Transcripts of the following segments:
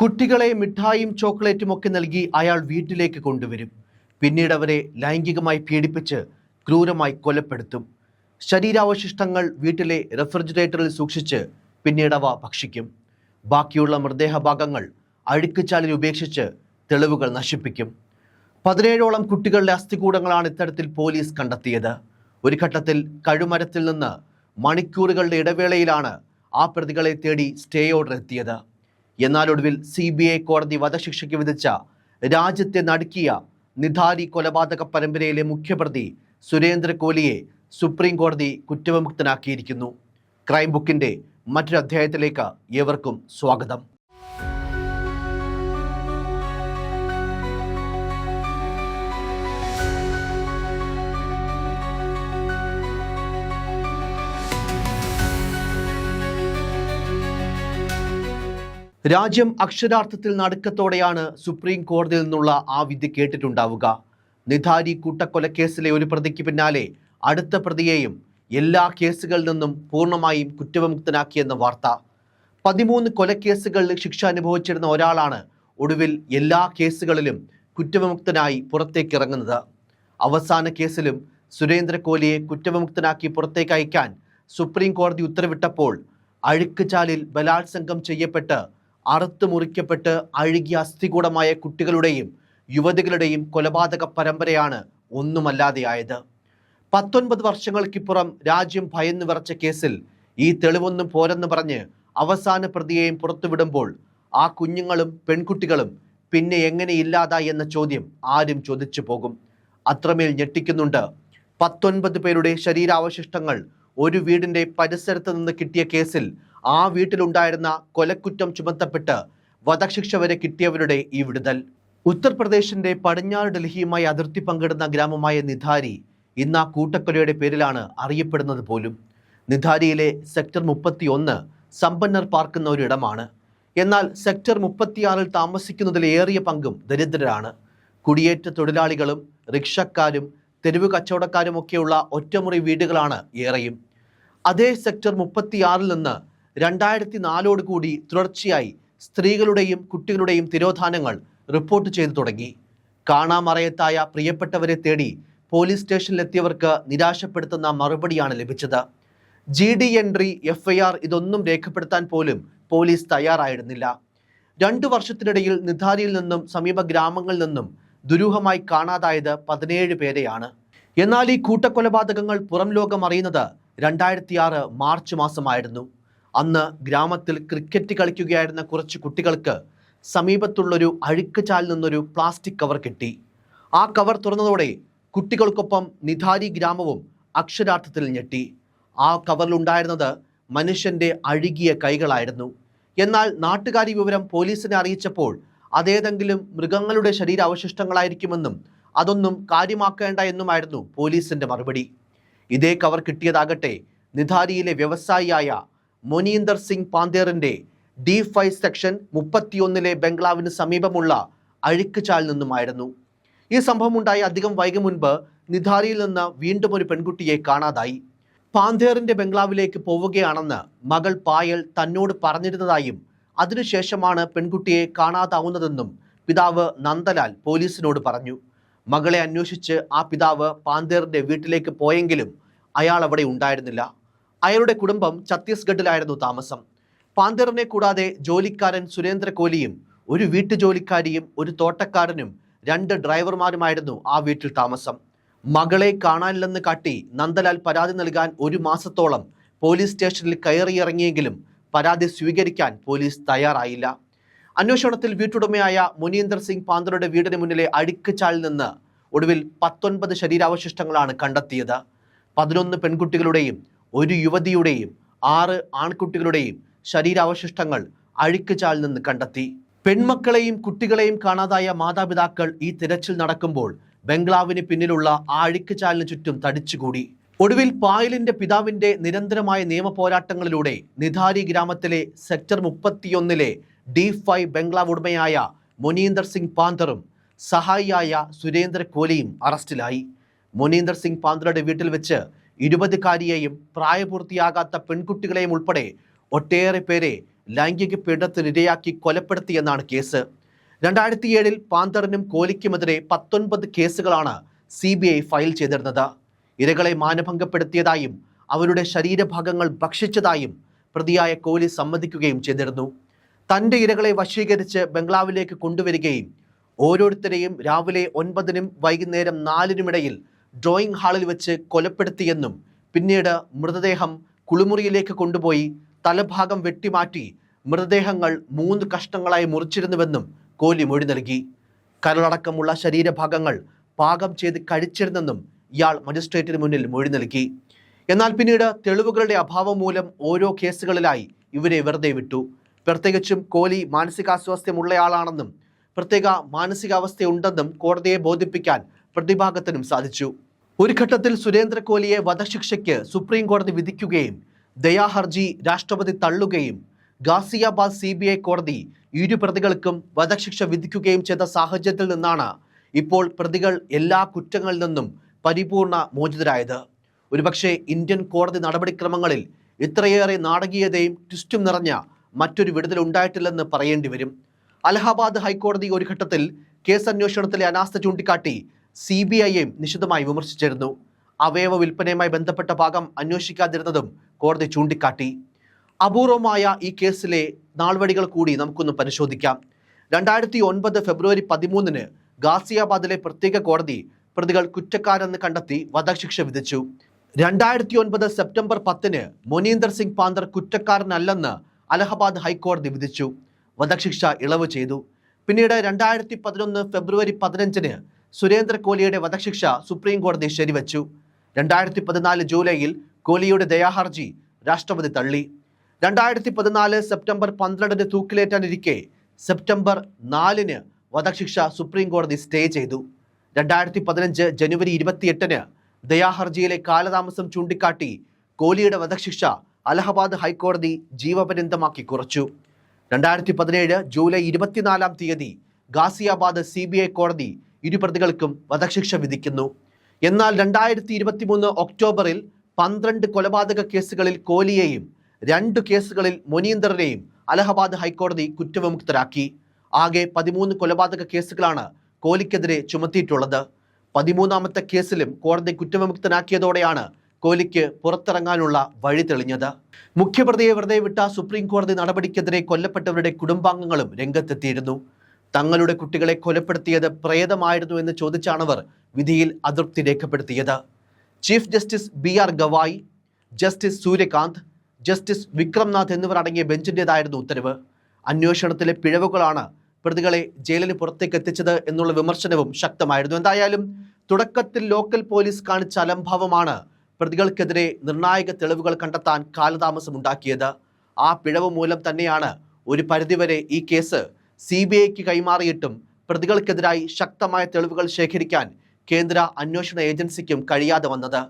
കുട്ടികളെ മിഠായും ചോക്ലേറ്റും ഒക്കെ നൽകി അയാൾ വീട്ടിലേക്ക് കൊണ്ടുവരും. പിന്നീട് അവരെ ലൈംഗികമായി പീഡിപ്പിച്ച് ക്രൂരമായി കൊലപ്പെടുത്തും. ശരീരാവശിഷ്ടങ്ങൾ വീട്ടിലെ റെഫ്രിജറേറ്ററിൽ സൂക്ഷിച്ച് പിന്നീട് അവ ഭക്ഷിക്കും. ബാക്കിയുള്ള മൃതദേഹ ഭാഗങ്ങൾ അഴുക്കുചാലിൽ ഉപേക്ഷിച്ച് തെളിവുകൾ നശിപ്പിക്കും. പതിനേഴോളം കുട്ടികളുടെ അസ്ഥികൂടങ്ങളാണ് ഇത്തരത്തിൽ പോലീസ് കണ്ടെത്തിയത്. ഒരു ഘട്ടത്തിൽ കഴുമരത്തിൽ നിന്ന് മണിക്കൂറുകളുടെ ഇടവേളയിലാണ് ആ പ്രതികളെ തേടി സ്റ്റേ ഓർഡർ എത്തിയത്. എന്നാൽ ഒടുവിൽ സി ബി ഐ കോടതി വധശിക്ഷയ്ക്ക് വിധിച്ച രാജ്യത്തെ നടുക്കിയ നിധാരി കൊലപാതക പരമ്പരയിലെ മുഖ്യപ്രതി സുരേന്ദ്ര കോലിയെ സുപ്രീം കോടതി കുറ്റവിമുക്തനാക്കിയിരിക്കുന്നു. ക്രൈം ബുക്കിന്റെ മറ്റൊരു അധ്യായത്തിലേക്ക് ഏവർക്കും സ്വാഗതം. രാജ്യം അക്ഷരാർത്ഥത്തിൽ നടുക്കത്തോടെയാണ് സുപ്രീം കോടതിയിൽ നിന്നുള്ള ആ വിധി കേട്ടിട്ടുണ്ടാവുക. നിധാരി കൂട്ടക്കൊലക്കേസിലെ ഒരു പ്രതിക്ക് പിന്നാലെ അടുത്ത പ്രതിയെയും എല്ലാ കേസുകളിൽ നിന്നും പൂർണമായും കുറ്റവിമുക്തനാക്കിയെന്ന വാർത്ത. പതിമൂന്ന് കൊലക്കേസുകളിൽ ശിക്ഷ അനുഭവിച്ചിരുന്ന ഒരാളാണ് ഒടുവിൽ എല്ലാ കേസുകളിലും കുറ്റവിമുക്തനായി പുറത്തേക്കിറങ്ങുന്നത്. അവസാന കേസിലും സുരേന്ദ്ര കോലിയെ കുറ്റവിമുക്തനാക്കി പുറത്തേക്ക് അയക്കാൻ സുപ്രീം കോടതി ഉത്തരവിട്ടപ്പോൾ അഴുക്കുചാലിൽ ബലാത്സംഗം ചെയ്യപ്പെട്ട് അറുത്തു മുറിക്കപ്പെട്ട് അഴുകിയ അസ്ഥികൂടമായ കുട്ടികളുടെയും യുവതികളുടെയും കൊലപാതക പരമ്പരയാണ് ഒന്നുമല്ലാതെയായത്. പത്തൊൻപത് വർഷങ്ങൾക്കിപ്പുറം രാജ്യം ഭയന്നു വിറച്ച കേസിൽ ഈ തെളിവൊന്നും പോരെന്ന് പറഞ്ഞ് അവസാന പ്രതിയെയും പുറത്തുവിടുമ്പോൾ ആ കുഞ്ഞുങ്ങളും പെൺകുട്ടികളും പിന്നെ എങ്ങനെ ഇല്ലാതായി എന്ന ചോദ്യം ആരും ചോദിച്ചു പോകും. അത്രമേൽ ഞെട്ടിക്കുന്നുണ്ട്. പത്തൊൻപത് പേരുടെ ശരീരാവശിഷ്ടങ്ങൾ ഒരു വീടിന്റെ പരിസരത്ത് നിന്ന് കിട്ടിയ കേസിൽ ആ വീട്ടിലുണ്ടായിരുന്ന കൊലക്കുറ്റം ചുമത്തപ്പെട്ട് വധശിക്ഷ വരെ കിട്ടിയവരുടെ ഈ വിടുതൽ. ഉത്തർപ്രദേശിന്റെ പടിഞ്ഞാറ് ഡൽഹിയുമായി അതിർത്തി പങ്കിടുന്ന ഗ്രാമമായ നിധാരി ഇന്ന് ആ കൂട്ടക്കൊലയുടെ പേരിലാണ് അറിയപ്പെടുന്നത് പോലും. നിധാരിയിലെ സെക്ടർ മുപ്പത്തി ഒന്ന് സമ്പന്നർ പാർക്കുന്ന ഒരിടമാണ്. എന്നാൽ സെക്ടർ മുപ്പത്തിയാറിൽ താമസിക്കുന്നതിലേറിയ പങ്കും ദരിദ്രരാണ്. കുടിയേറ്റ തൊഴിലാളികളും റിക്ഷക്കാരും തെരുവ് കച്ചവടക്കാരുമൊക്കെയുള്ള ഒറ്റമുറി വീടുകളാണ് ഏറെയും. അതേ സെക്ടർ മുപ്പത്തിയാറിൽ നിന്ന് രണ്ടായിരത്തി നാലോട് കൂടി തുടർച്ചയായി സ്ത്രീകളുടെയും കുട്ടികളുടെയും തിരോധാനങ്ങൾ റിപ്പോർട്ട് ചെയ്തു തുടങ്ങി. കാണാമറയത്തായ പ്രിയപ്പെട്ടവരെ തേടി പോലീസ് സ്റ്റേഷനിലെത്തിയവർക്ക് നിരാശപ്പെടുത്തുന്ന മറുപടിയാണ് ലഭിച്ചത്. G D entry F I R ഇതൊന്നും രേഖപ്പെടുത്താൻ പോലും പോലീസ് തയ്യാറായിരുന്നില്ല. രണ്ടു വർഷത്തിനിടയിൽ നിധാരിയിൽ നിന്നും സമീപ ഗ്രാമങ്ങളിൽ നിന്നും ദുരൂഹമായി കാണാതായത് പതിനേഴ് പേരെയാണ്. എന്നാൽ ഈ കൂട്ടക്കൊലപാതകങ്ങൾ പുറം ലോകം അറിയുന്നത് രണ്ടായിരത്തി ആറ് മാർച്ച് മാസമായിരുന്നു. അന്ന് ഗ്രാമത്തിൽ ക്രിക്കറ്റ് കളിക്കുകയായിരുന്ന കുറച്ച് കുട്ടികൾക്ക് സമീപത്തുള്ളൊരു അഴുക്ക് ചാലിൽ നിന്നൊരു പ്ലാസ്റ്റിക് കവർ കിട്ടി. ആ കവർ തുറന്നതോടെ കുട്ടികൾക്കൊപ്പം നിധാരി ഗ്രാമവും അക്ഷരാർത്ഥത്തിൽ ഞെട്ടി. ആ കവറിലുണ്ടായിരുന്നത് മനുഷ്യന്റെ അഴുകിയ കൈകളായിരുന്നു. എന്നാൽ നാട്ടുകാരി വിവരം പോലീസിനെ അറിയിച്ചപ്പോൾ അതേതെങ്കിലും മൃഗങ്ങളുടെ ശരീരാവശിഷ്ടങ്ങളായിരിക്കുമെന്നും അതൊന്നും കാര്യമാക്കേണ്ട എന്നുമായിരുന്നു പോലീസിന്റെ മറുപടി. ഇതേ കവർ കിട്ടിയതാകട്ടെ നിധാരിയിലെ വ്യവസായിയായ മൊനീന്ദർ സിംഗ് പാന്തേറിന്റെ ഡി ഫൈവ് സെക്ഷൻ മുപ്പത്തിയൊന്നിലെ ബംഗ്ലാവിന് സമീപമുള്ള അഴുക്കുചാൽ നിന്നുമായിരുന്നു. ഈ സംഭവം ഉണ്ടായി അധികം വൈകും മുൻപ് നിധാരിയിൽ നിന്ന് വീണ്ടും ഒരു പെൺകുട്ടിയെ കാണാതായി. പാന്തേറിന്റെ ബംഗ്ലാവിലേക്ക് പോവുകയാണെന്ന് മകൾ പായൽ തന്നോട് പറഞ്ഞിരുന്നതായും അതിനുശേഷമാണ് പെൺകുട്ടിയെ കാണാതാവുന്നതെന്നും പിതാവ് നന്ദലാൽ പോലീസിനോട് പറഞ്ഞു. മകളെ അന്വേഷിച്ച് ആ പിതാവ് പാന്തേറിന്റെ വീട്ടിലേക്ക് പോയെങ്കിലും അയാൾ അവിടെ ഉണ്ടായിരുന്നില്ല. അയാളുടെ കുടുംബം ഛത്തീസ്ഗഡിലായിരുന്നു താമസം. പാന്തറിനെ കൂടാതെ ജോലിക്കാരൻ സുരേന്ദ്ര കോലിയും ഒരു വീട്ടുജോലിക്കാരിയും ഒരു തോട്ടക്കാരനും രണ്ട് ഡ്രൈവർമാരുമായിരുന്നു ആ വീട്ടിൽ താമസം. മകളെ കാണാനില്ലെന്ന് കാട്ടി നന്ദലാൽ പരാതി നൽകാൻ ഒരു മാസത്തോളം പോലീസ് സ്റ്റേഷനിൽ കയറിയിറങ്ങിയെങ്കിലും പരാതി സ്വീകരിക്കാൻ പോലീസ് തയ്യാറായില്ല. അന്വേഷണത്തിൽ വീട്ടുടമയായ മുനീന്ദർ സിംഗ് പാന്തറുടെ വീടിന് മുന്നിലെ അഴുക്കുചാലിൽ നിന്ന് ഒടുവിൽ പത്തൊൻപത് ശരീരാവശിഷ്ടങ്ങളാണ് കണ്ടെത്തിയത്. പതിനൊന്ന് പെൺകുട്ടികളുടെയും ഒരു യുവതിയുടെയും ആറ് ആൺകുട്ടികളുടെയും ശരീരാവശിഷ്ടങ്ങൾ അഴുക്കുചാൽ നിന്ന് കണ്ടെത്തി. പെൺമക്കളെയും കുട്ടികളെയും കാണാതായ മാതാപിതാക്കൾ ഈ തിരച്ചിൽ നടക്കുമ്പോൾ ബംഗ്ലാവിന് പിന്നിലുള്ള ആ അഴുക്കുചാലിന് ചുറ്റും തടിച്ചുകൂടി. ഒടുവിൽ പായലിന്റെ പിതാവിന്റെ നിരന്തരമായ നിയമ പോരാട്ടങ്ങളിലൂടെ നിധാരി ഗ്രാമത്തിലെ സെക്ടർ മുപ്പത്തിയൊന്നിലെ ഡി ഫൈവ് ബംഗ്ലാവ് ഉടമയായ മൊനീന്ദർ സിംഗ് പാന്തറും സഹായിയായ സുരേന്ദ്ര കോലിയും അറസ്റ്റിലായി. മൊനീന്ദർ സിംഗ് പാന്തറുടെ വീട്ടിൽ വെച്ച് ഇരുപതുകാരിയെയും പ്രായപൂർത്തിയാകാത്ത പെൺകുട്ടികളെയും ഉൾപ്പെടെ ഒട്ടേറെ പേരെ ലൈംഗിക പീഡനത്തിനിരയാക്കി കൊലപ്പെടുത്തിയെന്നാണ് കേസ്. രണ്ടായിരത്തി ഏഴിൽ പാന്തറിനും കോലിക്കുമെതിരെ പത്തൊൻപത് കേസുകളാണ് സി ബി ഐ ഫയൽ ചെയ്തിരുന്നത്. ഇരകളെ മാനഭംഗപ്പെടുത്തിയതായും അവരുടെ ശരീരഭാഗങ്ങൾ ഭക്ഷിച്ചതായും പ്രതിയായ കോലി സമ്മതിക്കുകയും ചെയ്തിരുന്നു. തന്റെ ഇരകളെ വശീകരിച്ച് ബംഗ്ലാവിലേക്ക് കൊണ്ടുവരികയും ഓരോരുത്തരെയും രാവിലെ ഒൻപതിനും വൈകുന്നേരം നാലിനുമിടയിൽ ഡ്രോയിങ് ഹാളിൽ വെച്ച് കൊലപ്പെടുത്തിയെന്നും പിന്നീട് മൃതദേഹം കുളിമുറിയിലേക്ക് കൊണ്ടുപോയി തലഭാഗം വെട്ടിമാറ്റി മൃതദേഹങ്ങൾ മൂന്ന് കഷ്ണങ്ങളായി മുറിച്ചിരുന്നുവെന്നും കോലി മൊഴി നൽകി. കരളടക്കമുള്ള ശരീരഭാഗങ്ങൾ പാകം ചെയ്ത് കഴിച്ചിരുന്നെന്നും ഇയാൾ മജിസ്ട്രേറ്റിന് മുന്നിൽ മൊഴി നൽകി. എന്നാൽ പിന്നീട് തെളിവുകളുടെ അഭാവം മൂലം ഓരോ കേസുകളിലായി ഇവരെ വെറുതെ വിട്ടു. പ്രത്യേകിച്ചും കോലി മാനസികാസ്വാസ്ഥ്യമുള്ളയാളാണെന്നും പ്രത്യേക മാനസികാവസ്ഥയുണ്ടെന്നും കോടതിയെ ബോധിപ്പിക്കാൻ പ്രതിഭാഗത്തിനും സാധിച്ചു. ഒരു ഘട്ടത്തിൽ സുരേന്ദ്ര കോലിയെ വധശിക്ഷയ്ക്ക് സുപ്രീം കോടതി വിധിക്കുകയും ദയാഹർജി രാഷ്ട്രപതി തള്ളുകയും ഗാസിയാബാദ് സി ബി ഐ കോടതി ഇരു പ്രതികൾക്കും വധശിക്ഷ വിധിക്കുകയും ചെയ്ത സാഹചര്യത്തിൽ നിന്നാണ് ഇപ്പോൾ പ്രതികൾ എല്ലാ കുറ്റങ്ങളിൽ നിന്നും പരിപൂർണ മോചിതരായത്. ഒരുപക്ഷെ ഇന്ത്യൻ കോടതി നടപടിക്രമങ്ങളിൽ ഇത്രയേറെ നാടകീയതയും ട്വിസ്റ്റും നിറഞ്ഞ മറ്റൊരു വിടുതൽ ഉണ്ടായിട്ടില്ലെന്ന് പറയേണ്ടി വരും. അലഹാബാദ് ഹൈക്കോടതി ഒരു ഘട്ടത്തിൽ കേസ് അന്വേഷണത്തിലെ അനാസ്ഥ ചൂണ്ടിക്കാട്ടി സി ബി ഐയെയും നിശിതമായി വിമർശിച്ചിരുന്നു. അവയവ വിൽപ്പനയുമായി ബന്ധപ്പെട്ട ഭാഗം അന്വേഷിക്കാതിരുന്നതും കോടതി ചൂണ്ടിക്കാട്ടി. അപൂർവമായ ഈ കേസിലെ നാൾവഴികൾ കൂടി നമുക്കൊന്ന് പരിശോധിക്കാം. രണ്ടായിരത്തി ഒൻപത് ഫെബ്രുവരി പതിമൂന്നിന് ഗാസിയാബാദിലെ പ്രത്യേക കോടതി പ്രതികൾ കുറ്റക്കാരെന്ന് കണ്ടെത്തി വധശിക്ഷ വിധിച്ചു. രണ്ടായിരത്തി ഒൻപത് സെപ്റ്റംബർ പത്തിന് മൊനീന്ദർ സിംഗ് പാന്തർ കുറ്റക്കാരനല്ലെന്ന് അലഹബാദ് ഹൈക്കോടതി വിധിച്ചു. വധശിക്ഷ ഇളവ് ചെയ്തു. പിന്നീട് രണ്ടായിരത്തി പതിനൊന്ന് ഫെബ്രുവരി പതിനഞ്ചിന് സുരേന്ദ്ര കോലിയുടെ വധശിക്ഷ സുപ്രീം കോടതി ശരിവച്ചു. രണ്ടായിരത്തി പതിനാല് ജൂലൈയിൽ കോലിയുടെ ദയാഹർജി രാഷ്ട്രപതി തള്ളി. രണ്ടായിരത്തി പതിനാല് സെപ്റ്റംബർ പന്ത്രണ്ടിന് തൂക്കിലേറ്റാനിരിക്കെ സെപ്റ്റംബർ നാലിന് വധശിക്ഷ സുപ്രീം കോടതി സ്റ്റേ ചെയ്തു. രണ്ടായിരത്തി പതിനഞ്ച് ജനുവരി ഇരുപത്തിയെട്ടിന് ദയാഹർജിയിലെ കാലതാമസം ചൂണ്ടിക്കാട്ടി കോലിയുടെ വധശിക്ഷ അലഹബാദ് ഹൈക്കോടതി ജീവപര്യന്തമാക്കി കുറച്ചു. രണ്ടായിരത്തി പതിനേഴ് ജൂലൈ ഇരുപത്തിനാലാം തീയതി ഗാസിയാബാദ് സി കോടതി ഇരു പ്രതികൾക്കും വധശിക്ഷ വിധിക്കുന്നു. എന്നാൽ രണ്ടായിരത്തി ഇരുപത്തി മൂന്ന് ഒക്ടോബറിൽ പന്ത്രണ്ട് കൊലപാതക കേസുകളിൽ കോലിയെയും രണ്ട് കേസുകളിൽ മൊനീന്ദറിനെയും അലഹബാദ് ഹൈക്കോടതി കുറ്റവിമുക്തരാക്കി. ആകെ പതിമൂന്ന് കൊലപാതക കേസുകളാണ് കോലിക്കെതിരെ ചുമത്തിയിട്ടുള്ളത്. പതിമൂന്നാമത്തെ കേസിലും കോടതി കുറ്റവിമുക്തനാക്കിയതോടെയാണ് കോലിക്ക് പുറത്തിറങ്ങാനുള്ള വഴി തെളിഞ്ഞത്. മുഖ്യപ്രതിയെ വെറുതെ വിട്ട സുപ്രീം കോടതി നടപടിക്കെതിരെ കൊല്ലപ്പെട്ടവരുടെ കുടുംബാംഗങ്ങളും രംഗത്തെത്തിയിരുന്നു. തങ്ങളുടെ കുട്ടികളെ കൊലപ്പെടുത്തിയത് പ്രേതമായിരുന്നു എന്ന് ചോദിച്ചാണവർ വിധിയിൽ അതൃപ്തി രേഖപ്പെടുത്തിയത്. Chief justice B R Gavai justice Surya Kant justice Vikram Nath എന്നിവർ അടങ്ങിയ ബെഞ്ചിന്റെതായിരുന്നു ഉത്തരവ്. അന്വേഷണത്തിലെ പിഴവുകളാണ് പ്രതികളെ ജയിലിന് പുറത്തേക്ക് എത്തിച്ചത് എന്നുള്ള വിമർശനവും ശക്തമായിരുന്നു. എന്തായാലും തുടക്കത്തിൽ ലോക്കൽ പോലീസ് കാണിച്ച അലംഭാവമാണ് പ്രതികൾക്കെതിരെ നിർണായക തെളിവുകൾ കണ്ടെത്താൻ കാലതാമസമുണ്ടാക്കിയത്. ആ പിഴവ് മൂലം തന്നെയാണ് ഒരു പരിധിവരെ ഈ കേസ് സി ബി ഐക്ക് കൈമാറിയിട്ടും പ്രതികൾക്കെതിരായി ശക്തമായ തെളിവുകൾ ശേഖരിക്കാൻ കേന്ദ്ര അന്വേഷണ ഏജൻസിക്കും കഴിയാതെ വന്നത്.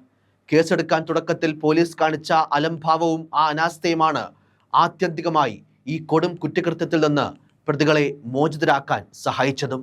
കേസെടുക്കാൻ തുടക്കത്തിൽ പോലീസ് കാണിച്ച അലംഭാവവും ആ അനാസ്ഥയുമാണ് ആത്യന്തികമായി ഈ കൊടും കുറ്റകൃത്യത്തിൽ നിന്ന് പ്രതികളെ മോചിതരാക്കാൻ സഹായിച്ചതും.